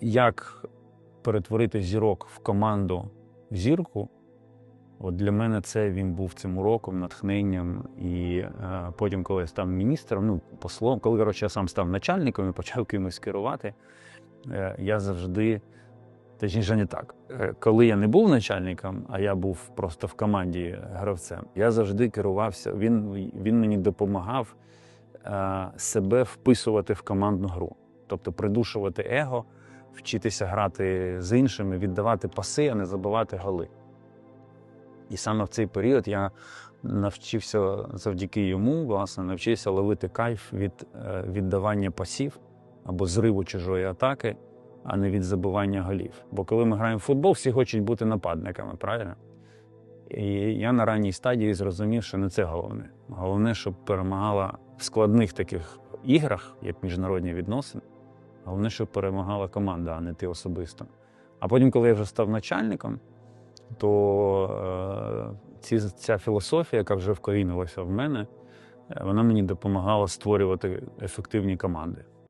Як перетворити зірок в команду в зірку? От для мене це він був цим уроком, натхненням. І е, потім, коли я став міністром, ну, послом, коли коротше, я сам став начальником і почав кимось керувати, е, я завжди, точніше, не так. Е, коли я не був начальником, а я був просто в команді гравцем, я завжди керувався. Він, він мені допомагав е, себе вписувати в командну гру, тобто придушувати его, вчитися грати з іншими, віддавати паси, а не забивати голи. І саме в цей період я навчився завдяки йому, власне, навчився ловити кайф від е, віддавання пасів або зриву чужої атаки, а не від забивання голів. Бо коли ми граємо в футбол, всі хочуть бути нападниками, правильно? І я на ранній стадії зрозумів, що не це головне. Головне, щоб перемагала в складних таких іграх, як міжнародні відносини. Головне, щоб перемагала команда, а не ти особисто. А потім, коли я вже став начальником, то е, ці, ця філософія, яка вже вкорінилася в мене, е, вона мені допомагала створювати ефективні команди.